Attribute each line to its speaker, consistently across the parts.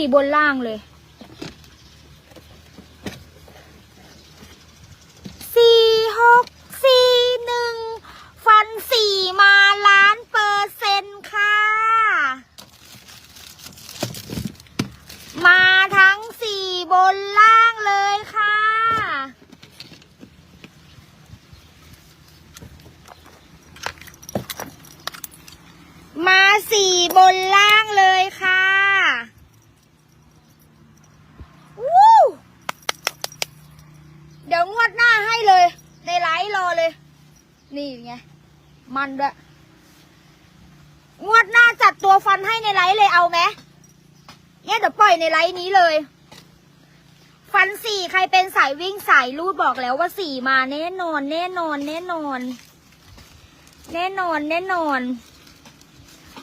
Speaker 1: ี่บนล่างเลย สี่หกสี่หนึ่งฟันสี่มาล้านเปอร์เซ็นต์ค่ะ มาทั้งสี่บนล่างเลยค่ะ มาสี่บนล่างเลยค่ะวู้เดี๋ยวงวดหน้าให้เลย ในไลฟ์รอเลย นี่ไง มันด้วย งวดหน้าจัดตัวฟันให้ในไลฟ์เลยเอาไหมเนี่ยเดี๋ยวปล่อยในไลฟ์นี้เลย ฟันสี่ใครเป็นสายวิ่งสายรูดบอกแล้วว่าสี่มาแน่นอน แน่นอน แน่นอน แน่นอนแน่นอน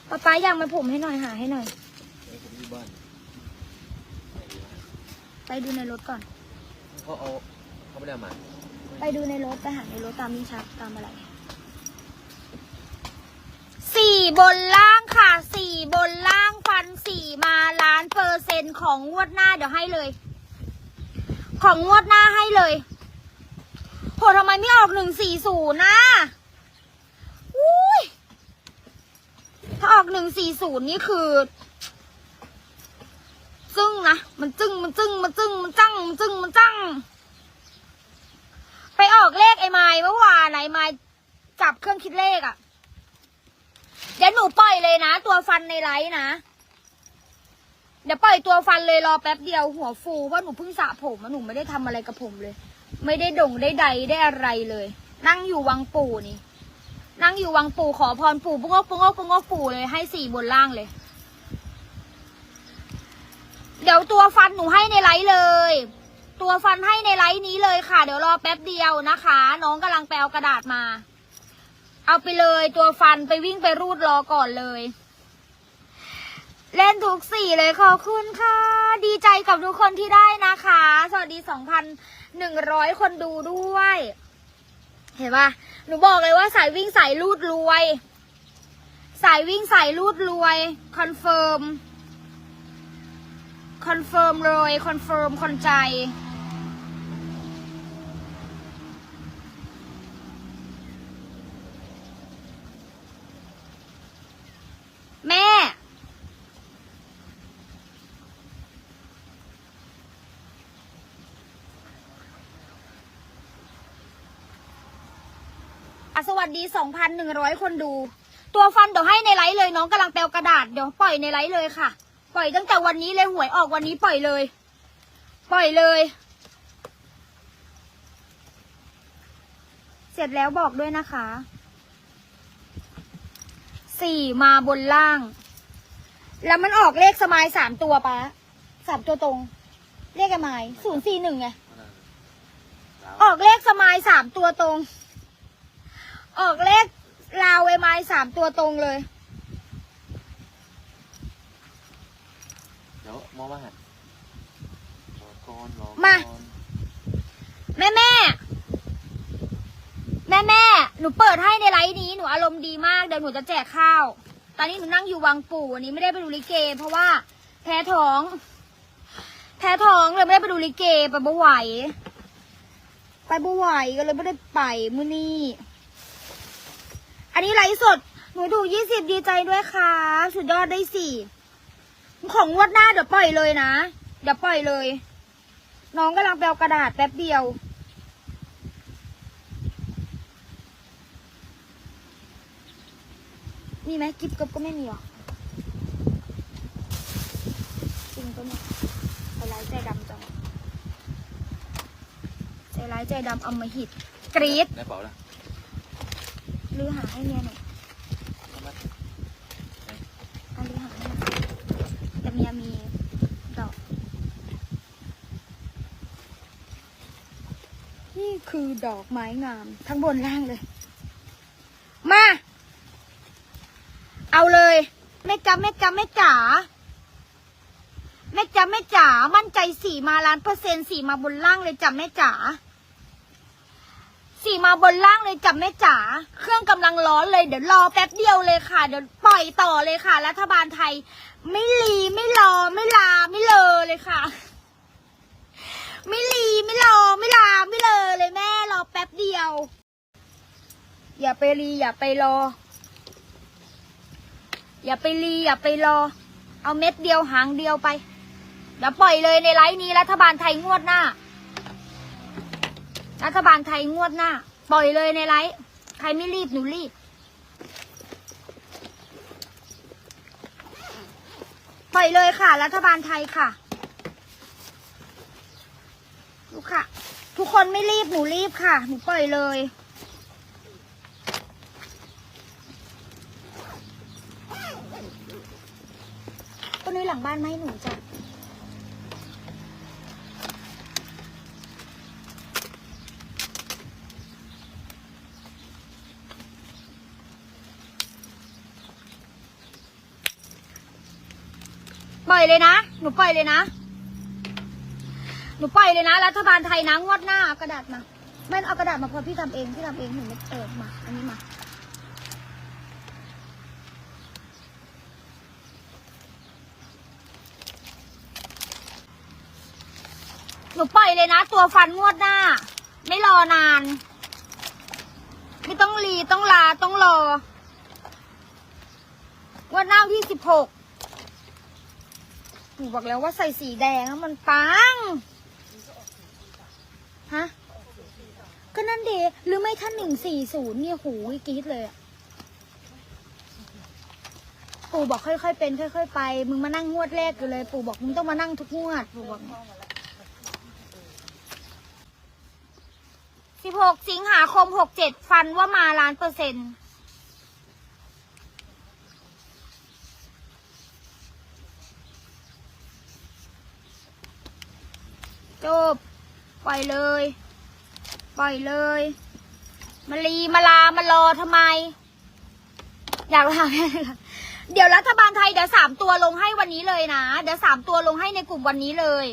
Speaker 1: ป๊าป๊าอยากมาผมให้หน่อยหาให้หน่อย ไปดูในรถก่อน
Speaker 2: เขาเอาเขาไม่ได้เอามา
Speaker 1: ไปดูในรถ ไปหาในรถตามมิชักตามอะไรสี่บนล่างค่ะสี่บนล่างฟันสี่มาล้านเปอร์เซ็นต์ของงวดหน้าเดี๋ยวให้เลย ของงวดหน้าให้เลยโหทำไมไม่ออกหนึ่งสี่ศูนย์นะอุ้ยถ้าออกหนึ่งสี่ศูนย์นี่คือจึ้งนะ มันจึ้งมันจึ้งมันจึ้งมันจังมันจึ้งมันจัง ไปออกเลขไอ้ไม้เมื่อวานไอ้ไม้จับเครื่องคิดเลขอะ่ะ เดี๋ยวหนูปล่อยเลยนะ ตัวฟันในไลฟ์นะ เดี๋ยวปล่อยตัวฟันเลยรอแป๊บเดียวหัวฟูเพราะหนูเพิ่งสระผมอะหนูไม่ได้ทำอะไรกับผมเลย ไม่ได้ด่งได้ใดได้อะไรเลย นั่งอยู่วังปู่นี่ นั่งอยู่วังปู่ขอพรปู่ปุ้งอกปุ้งอกปุ้งอกปู่เลยให้สี่บนล่างเลย เดี๋ยวตัวฟันหนูให้ในไลฟ์เลย ตัวฟันให้ในไลฟ์นี้เลยค่ะ เดี๋ยวรอแป๊บเดียวนะคะ น้องกำลังแปลกระดาษมา เอาไปเลยตัวฟันไปวิ่งไปรูดรอก่อนเลย เล่นทุกสี่เลยขอบคุณค่ะ ดีใจกับทุกคนที่ได้นะคะ สวัสดีสองพันหนึ่งร้อยคนดูด้วย เห็นปะหนูบอกเลยว่าสายวิ่งสายรูดรวย สายวิ่งสายรูดรวยคอนเฟิร์มคอนเฟิร์มเลย คอนเฟิร์ม คนใจ แม่ อะสวัสดี 2,100 คนดู ตัวฟันเดี๋ยวให้ในไลฟ์เลยน้องกำลังแปลกระดาษเดี๋ยวปล่อยในไลฟ์เลยค่ะ ปล่อยตั้งแต่วันนี้เลยหวยออกวันนี้ปล่อยเลย ปล่อยเลย เสร็จแล้วบอกด้วยนะคะสี่มาบนล่าง แล้วมันออกเลขสมายสามตัวปะสามตัวตรง เลขอะไรศูนย์สี่หนึ่งไงออกเลขสมายสามตัวตรง ออกเลขลาวไอไม้สามตัวตรงเลย
Speaker 2: เดี๋ยวมองมาหันรอก่อนรอ
Speaker 1: มา
Speaker 2: ก่อน
Speaker 1: แม่แม่แม่แม่หนูเปิดให้ในไลฟ์นี้หนูอารมณ์ดีมากเดี๋ยวหนูจะแจกข้าว ตอนนี้หนูนั่งอยู่วังปู่วันนี้ไม่ได้ไปดูลิเก เพราะว่า แพ้ท้อง แพ้ท้องเลยไม่ได้ไปดูลิเกไปบ่ไหว ไปบ่ไหวก็เลยไม่ได้ไปมื้อนี้ อันนี้ไลฟ์สด หนูถูกยี่สิบดีใจด้วยค่ะสุดยอดได้สี่ ของงวดหน้าเดี๋ยวปล่อยเลยนะ เดี๋ยวปล่อยเลย น้องกำลังไปเอากระดาษแป๊บเดียว มีไหมกิบกบก็ไม่มีหรอจริงปะเนี่ใจร้ายใจดำจังใจร้ายใจดำอมหิดกรีด
Speaker 2: ได้เปล่าล่ะ
Speaker 1: ลือหาให้เมียหน่อย
Speaker 2: เข้ามา
Speaker 1: เอาลือหาให้หน่อยแต่เมียมีดอก นี่คือดอกไม้งาม ทั้งบนล่างเลย มา เอาเลยแม่จ๋าแม่จ๋าแม่จ๋าแม่จ๋าแม่จ๋ามั่นใจสี่มาล้านเปอร์เซ็นต์สี่มาบนล่างเลยจ้ะแม่จ๋า สี่มาบนล่างเลยจ้ะแม่จ๋าเครื่องกำลังร้อนเลยเดี๋ยวรอแป๊บเดียวเลยค่ะ เดี๋ยวปล่อยต่อเลยค่ะ รัฐบาลไทย ไม่รีไม่รอไม่ลาไม่เลอเลยค่ะ ไม่รีไม่รอไม่ลาไม่เลยเลยแม่รอแป๊บเดียว อย่าไปรีอย่าไปรอ อย่าไปรีอย่าไปรอ เอาเม็ดเดียวหางเดียวไปเดี๋ยวปล่อยเลยในไลฟ์นี้รัฐบาลไทยงวดหน้า รัฐบาลไทยงวดหน้า ปล่อยเลยในไลฟ์ใครไม่รีบหนูรีบ ปล่อยเลยค่ะ รัฐบาลไทยค่ะลูกค่ะ ทุกคนไม่รีบหนูรีบค่ะ หนูปล่อยเลยต้นนี้หลังบ้านไหมหนูจ้ะ ปล่อยเลยนะ หนูปล่อยเลยนะ หนูปล่อยเลยนะ รัฐบาลไทยนะงวดหน้าเอากระดาษมาไม่เอากระดาษมาพอพี่ทำเอง พี่ทำเองหนูไม่เออมา อันนี้มาหนูปล่อยเลยนะ ตัวฟันงวดหน้า ไม่รอนาน ไม่ต้องรีต้องลาต้องรองวดหน้าที่สิบหก หนูบอกแล้วว่าใส่สีแดงแล้วมันปัง ฮะ ก็นั่นเดหรือไม่ท่านหนึ่งสี่ศูนย์เนี่ยหูยกรี๊ดเลยอะปู่บอกค่อยๆเป็น ค่อยๆไป มึงมานั่งงวดแรกอยู่เลย ปู่บอกมึงต้องมานั่งทุกงวด ปู่บอกสิบหกสิงหาคมหกเจ็ดฟันว่ามาล้านเปอร์เซ็นต์ จบ ปล่อยเลย ปล่อยเลย มาลีมาลามารอทำไม อยากลาแม่เดี๋ยวรัฐบาลไทยเดี๋ยวสามตัวลงให้วันนี้เลยนะ เดี๋ยวสามตัวลงให้ในกลุ่มวันนี้เลย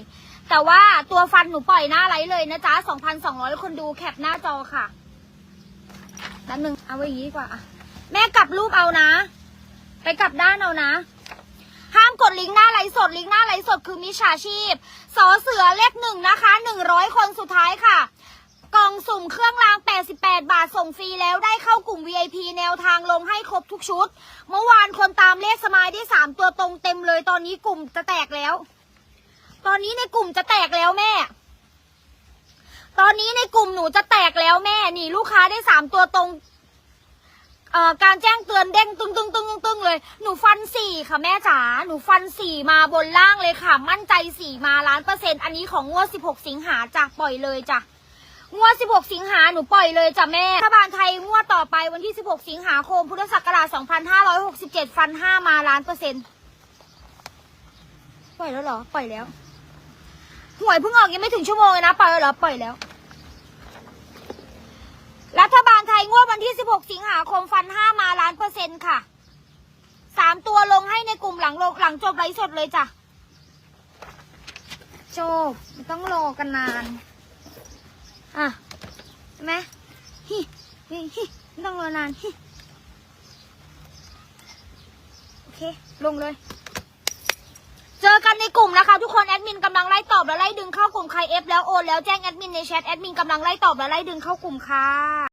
Speaker 1: แต่ว่าตัวฟันหนูปล่อยหน้าไลฟ์เลยนะจ๊ะสองพันสองร้อยคนดูแคปหน้าจอค่ะด้านหนึ่งเอาไว้อย่างนี้ดีกว่าอะแม่กลับรูปเอานะ ไปกลับด้านเอานะ ห้ามกดลิงก์หน้าไลฟ์สดลิงก์หน้าไลฟ์สดคือมิจฉาชีพสอเสือเลขหนึ่งนะคะหนึ่งร้อยคนสุดท้ายค่ะ กล่องสุ่มเครื่องราง 88 บาทส่งฟรีแล้วได้เข้ากลุ่ม VIP แนวทางลงให้ครบทุกชุด เมื่อวานคนตามเลขสมายได้ 3 ตัวตรงเต็มเลยตอนนี้กลุ่มจะแตกแล้ว ตอนนี้ในกลุ่มจะแตกแล้วแม่ตอนนี้ในกลุ่มหนูจะแตกแล้วแม่ นี่ลูกค้าได้3ตัวตรง เอ่อการแจ้งเตือนเด้งตึงตึงตึงตึงตึงเลย หนูฟันสี่ค่ะแม่จ๋า หนูฟันสี่มาบนล่างเลยค่ะ มั่นใจสี่มาล้านเปอร์เซ็นต์อันนี้ของงวด16สิงหาจ้ะปล่อยเลยจ้ะงวด 16 สิงหา หนูปล่อยเลยจ้ะแม่รัฐบาลไทยงวดต่อไปวันที่ 16 สิงหาคม พุทธศักราช 2567 ฟัน 5 มาล้านเปอร์เซ็นต์ ปล่อยแล้วเหรอ ปล่อยแล้ว หวยเพิ่งออกยังไม่ถึงชั่วโมงเลยนะ ปล่อยแล้วเหรอ ปล่อยแล้ว รัฐบาล งวดวันที่ 16 สิงหาคมฟัน 5 มาล้านเปอร์เซ็นต์ค่ะสามตัวลงให้ในกลุ่มหลังลงหลังจบไลฟ์สดเลยจ้ะจบต้องรอกันนาน อะเห็นไหมฮิฮิฮิไม่ต้องรอนานฮิโอเค ลงเลย เจอกันในกลุ่มนะคะ ทุกคนแอดมินกำลังไล่ตอบและไล่ดึงเข้ากลุ่มใครเอฟแล้วโอนแล้วแจ้งแอดมินในแชทแอดมินกำลังไล่ตอบและไล่ดึงเข้ากลุ่มค่ะ